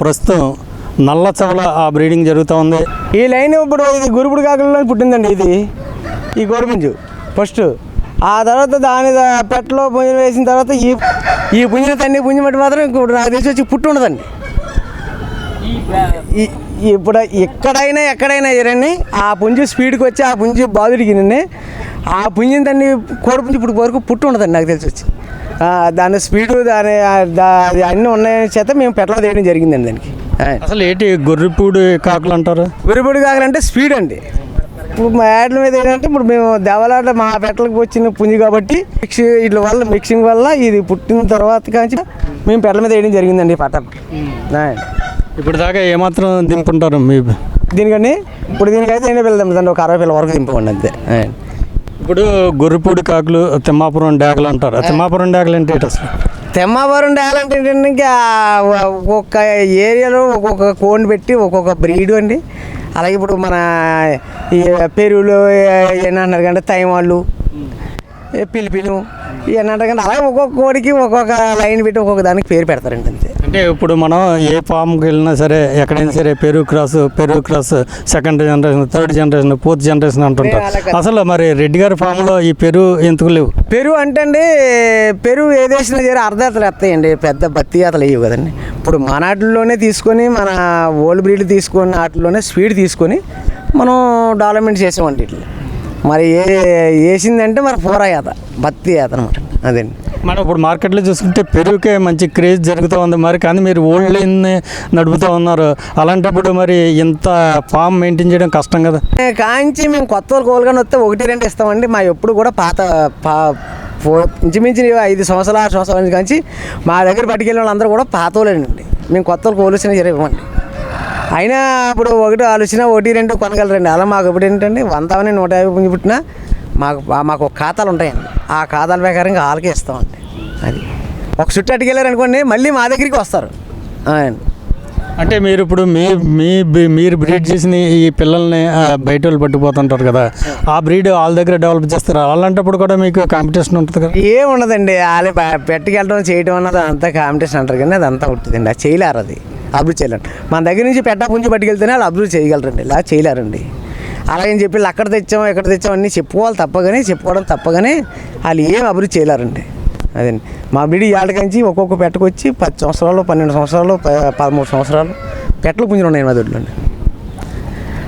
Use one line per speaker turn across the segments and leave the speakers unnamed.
ప్రస్తుతం నల్ల చవల ఆ బ్రీడింగ్ జరుగుతూ ఉంది.
ఈ లైన్ ఇప్పుడు ఇది గురుపుడు కాకలలో పుట్టిందండి ఇది. ఈ గోరుపుంజు ఫస్ట్ ఆ తర్వాత దాని పెట్టలో పుంజం వేసిన తర్వాత ఈ ఈ పుంజిన తన్ని పుంజు మట్టి మాత్రం ఇప్పుడు నాకు తెలిసి వచ్చి పుట్టి ఉండదండి. ఇప్పుడు ఎక్కడైనా ఎక్కడైనా ఎరండి ఆ పుంజు స్పీడ్కి వచ్చి ఆ పుంజు బాదుడికి ఆ పుంజిన తన్ని కోడిపుంజు ఇప్పుడు వరకు పుట్టి ఉండదండి నాకు తెలిసి వచ్చి దాని స్పీడు దాని అన్నీ ఉన్నాయని చేత మేము పెట్టలో తీయడం జరిగిందండి దానికి.
అసలు ఏంటి గొర్రెపూడి కాకులు అంటారు
విరుబడి కాకలంటే స్పీడ్ అండి ఇప్పుడు మా యాడ్ల మీద ఏంటంటే ఇప్పుడు మేము దేవాలాట మా పెట్టలకు వచ్చిన పుంజి కాబట్టి మిక్స్ వీటి వల్ల మిక్సింగ్ వల్ల ఇది పుట్టిన తర్వాత కాంచి మేము పెట్టల మీద వేయడం జరిగిందండి పట్ట.
ఇప్పుడు దాకా ఏమాత్రం దింపుంటారు మీ
దీనికని ఇప్పుడు దీనికైతే ఎన్ని పిల్లలు దింపుతుంది ఒక అరవై పిల్లల వరకు దింపండి అంతే.
ఇప్పుడు గొర్రెపూడి కాకులు తిమ్మాపురం డాగలు అంటారు. తిమ్మాపురం డాగలు అంటే ఏంటి అసలు?
తెమ్మాపురం డాలంటే ఏంటంటే ఇంకా ఒక్కొక్క ఏరియాలో ఒక్కొక్క కోన్ పెట్టి ఒక్కొక్క బ్రీడ్ అండి. అలాగే ఇప్పుడు మన ఈ పెరుగులు ఏంటంటారు కంటే తైవాళ్ళు పిలిపిలు ఏంటంటారు కంటే అలాగే ఒక్కొక్క కోడికి ఒక్కొక్క లైన్ పెట్టి ఒక్కొక్క దానికి పేరు పెడతారండి అంతే.
అంటే ఇప్పుడు మనం ఏ ఫామ్కి వెళ్ళినా సరే ఎక్కడైనా సరే పెరుగు క్రాస్ పెరుగు cross second generation third generation fourth generation అంటుంటారు. అసలు మరి రెడ్డి గారి ఫామ్లో ఈ పెరుగు ఎందుకు లేవు?
పెరుగు అంటే అండి పెరుగు ఏ దేశం చేరే అర్ధాతలు వస్తాయండి పెద్ద బత్తి అతలు వేయవు కదండి. ఇప్పుడు మన వాటిల్లోనే తీసుకొని మన ఓల్డ్ బ్రీడ్ తీసుకొని వాటిలోనే స్వీట్ తీసుకొని మనం డెవలప్మెంట్ చేసామండి ఇట్లా. మరి ఏ వేసిందంటే మరి పూర ఈత బత్తి ఈత అనమాట అదండి.
మనం ఇప్పుడు మార్కెట్లో చూసుకుంటే పెరుగుకే మంచి క్రేజ్ జరుగుతూ ఉంది మరి కానీ మీరు ఓల్డ్ లైన్ నడుపుతూ ఉన్నారు. అలాంటప్పుడు మరి ఇంత ఫామ్ మెయింటైన్ చేయడం కష్టం కదా?
కాంచి మేము కొత్త వాళ్ళు కోలుకొని వస్తే ఒకటి రెండు ఇస్తామండి. మా ఎప్పుడు కూడా పాత పా ఫో- ఇంచుమించు ఐదు సంవత్సరాలు ఆరు సంవత్సరాల నుంచి కాంచి మా దగ్గర పట్టుకెళ్ళిన వాళ్ళందరూ కూడా పాత వాళ్ళేనండి. మేము కొత్త వాళ్ళు కోలుసిన అయినా ఇప్పుడు ఒకటి ఆలోచన ఒకటి రెండు కొనగలరండి. అలా మాకు ఇప్పుడు ఏంటంటే వంద నూట యాభై పుట్టినా మాకు మాకు ఒక ఖాతాలు ఉంటాయండి ఆ ఖాతాల ప్రకారంగా వాళ్ళకే ఇస్తామండి అది. ఒక చుట్టూ అట్టుకెళ్ళారు అనుకోండి మళ్ళీ మా దగ్గరికి వస్తారు.
అంటే మీరు ఇప్పుడు మీ మీ మీరు బ్రీడ్ చేసిన ఈ పిల్లల్ని బయట వాళ్ళు పట్టుకుపోతుంటారు కదా ఆ బ్రీడ్ వాళ్ళ దగ్గర డెవలప్ చేస్తారు? అలాంటప్పుడు కూడా మీకు కాంపిటీషన్ ఉంటుంది కదా?
ఏం ఉండదండి. వాళ్ళే ప- పెట్టుకెళ్ళడం చేయడం అన్నది అంతా కాంపిటీషన్ అంటారు కానీ అదంతా ఉంటుందండి. అది చేయలేరు అది. అభివృద్ధి చేయలేరు. మన దగ్గర నుంచి పెట్ట పుంజి పట్టుకెళ్తేనే వాళ్ళు అభివృద్ధి చేయగలరండి. ఇలా చేయలేరండి. అలాగని చెప్పి అక్కడ తెచ్చాం ఇక్కడ తెచ్చాం అన్నీ చెప్పుకోవాలి తప్పగానే చెప్పుకోవడం తప్పగానే వాళ్ళు ఏం అభివృద్ధి చేయలేరండి. అదండి. మా బిడి ఏళ్ళకించి ఒక్కొక్క పెట్టకొచ్చి పది సంవత్సరాలు పన్నెండు సంవత్సరాలు ప- పదమూడు సంవత్సరాలు పెట్టలు పుంజులు ఉన్నాయి మా దొడ్లోండి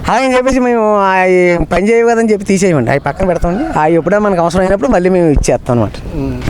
అలాగని చెప్పేసి మేము అవి పని చేయవు కదని చెప్పి తీసేయమండి. అవి పక్కన పెడతామండి. అవి ఎప్పుడో మనకు అవసరం అయినప్పుడు మళ్ళీ మేము ఇచ్చేస్తాం అనమాట